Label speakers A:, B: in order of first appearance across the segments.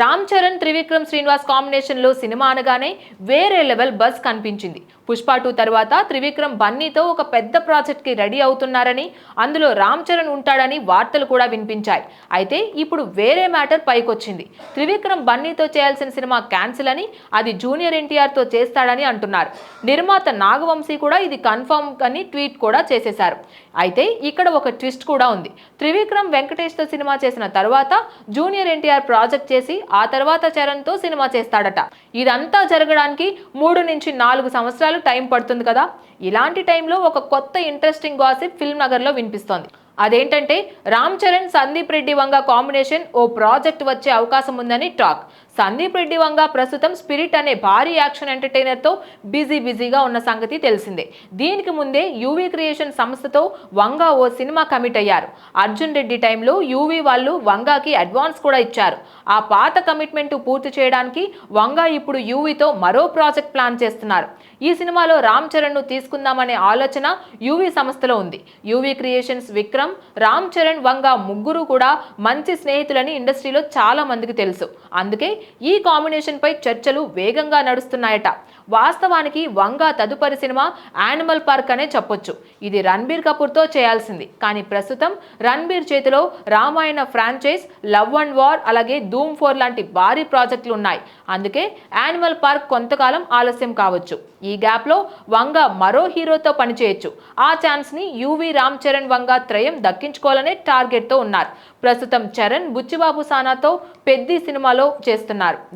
A: రామ్ చరణ్ త్రివిక్రమ్ శ్రీనివాస్ కాంబినేషన్లో సినిమా అనగానే వేరే లెవెల్ బస్ కనిపించింది. పుష్ప టూ తర్వాత త్రివిక్రమ్ బన్నీతో ఒక పెద్ద ప్రాజెక్ట్కి రెడీ అవుతున్నారని అందులో రామ్ చరణ్ ఉంటాడని వార్తలు కూడా వినిపించాయి. అయితే ఇప్పుడు వేరే మ్యాటర్ పైకొచ్చింది. త్రివిక్రమ్ బన్నీతో చేయాల్సిన సినిమా క్యాన్సిల్ అని అది జూనియర్ ఎన్టీఆర్తో చేస్తాడని అంటున్నారు. నిర్మాత నాగవంశీ కూడా ఇది కన్ఫర్మ్ అని ట్వీట్ కూడా చేసేశారు. అయితే ఇక్కడ ఒక ట్విస్ట్ కూడా ఉంది. త్రివిక్రమ్ వెంకటేష్తో సినిమా చేసిన తర్వాత జూనియర్ ఎన్టీఆర్ ప్రాజెక్ట్ చేసి ఆ తర్వాత చరణ్తో సినిమా చేస్తాడట. ఇదంతా జరగడానికి మూడు నుంచి నాలుగు సంవత్సరాలు టైం పడుతుంది కదా. ఇలాంటి టైంలో ఒక కొత్త ఇంట్రెస్టింగ్ గాసిప్ ఫిల్మ్ నగర్లో వినిపిస్తోంది. అదేంటంటే రామ్ చరణ్ సందీప్ రెడ్డి వంగ కాంబినేషన్ ఓ ప్రాజెక్ట్ వచ్చే అవకాశం ఉందని టాక్. సందీప్ రెడ్డి వంగ ప్రస్తుతం స్పిరిట్ అనే భారీ యాక్షన్ ఎంటర్టైనర్తో బిజీ బిజీగా ఉన్న సంగతి తెలిసిందే. దీనికి ముందే యూవీ క్రియేషన్ సంస్థతో వంగ ఓ సినిమా కమిట్ అయ్యారు. అర్జున్ రెడ్డి టైంలో యూవీ వాళ్ళు వంగాకి అడ్వాన్స్ కూడా ఇచ్చారు. ఆ పాత కమిట్మెంట్ పూర్తి చేయడానికి వంగ ఇప్పుడు యూవీతో మరో ప్రాజెక్ట్ ప్లాన్ చేస్తున్నారు. ఈ సినిమాలో రామ్ చరణ్ను తీసుకుందామనే ఆలోచన యూవీ సంస్థలో ఉంది. యూవీ క్రియేషన్స్ విక్రమ్ రామ్ చరణ్ వంగ ముగ్గురు కూడా మంచి స్నేహితులని ఇండస్ట్రీలో చాలా మందికి తెలుసు. అందుకే ఈ కాంబినేషన్ పై చర్చలు వేగంగా నడుస్తున్నాయట. వాస్తవానికి వంగ తదుపరి సినిమా యానిమల్ పార్క్ అనే చెప్పొచ్చు. ఇది రణబీర్ కపూర్తో చేయాల్సింది. కానీ ప్రస్తుతం రణబీర్ చేతిలో Ramayana franchise love and war అలాగే ధూమ్ ఫోర్ లాంటి భారీ ప్రాజెక్టులు ఉన్నాయి. అందుకే యానిమల్ పార్క్ కొంతకాలం ఆలస్యం కావచ్చు. ఈ గ్యాప్లో వంగ మరో హీరోతో పనిచేయొచ్చు. ఆ ఛాన్స్ని యువి రామ్ చరణ్ వంగ త్రయం దక్కించుకోవాలనే టార్గెట్తో ఉన్నారు. ప్రస్తుతం చరణ్ బుచ్చిబాబు సానాతో పెద్ది సినిమాలో చేస్తున్నారు.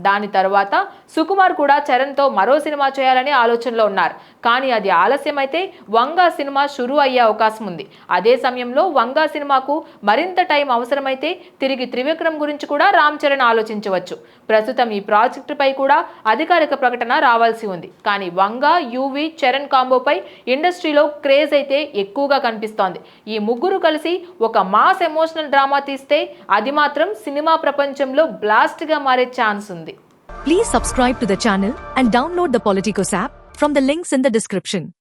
A: దాని తర్వాత సుకుమార్ కూడా చరణ్తో మరో సినిమా చేయాలని ఆలోచనలో ఉన్నారు. కానీ అది ఆలస్యమైతే వంగా సినిమా షురూ అయ్యే అవకాశం ఉంది. అదే సమయంలో వంగా సినిమాకు మరింత టైం అవసరమైతే తిరిగి త్రివిక్రమ్ గురించి కూడా రామ్ చరణ్ ఆలోచించవచ్చు. ప్రస్తుతం ఈ ప్రాజెక్టుపై కూడా అధికారిక ప్రకటన రావాల్సి ఉంది. కానీ వంగా యువి చరణ్ కాంబోపై ఇండస్ట్రీలో క్రేజ్ అయితే ఎక్కువగా కనిపిస్తోంది. ఈ ముగ్గురు కలిసి ఒక మాస్ ఎమోషనల్ డ్రామా తీస్తే అది మాత్రం సినిమా ప్రపంచంలో బ్లాస్ట్గా మారే ఛాన్స్ ఉంది
B: Please subscribe to the channel and download the Politicos app from the links in the description.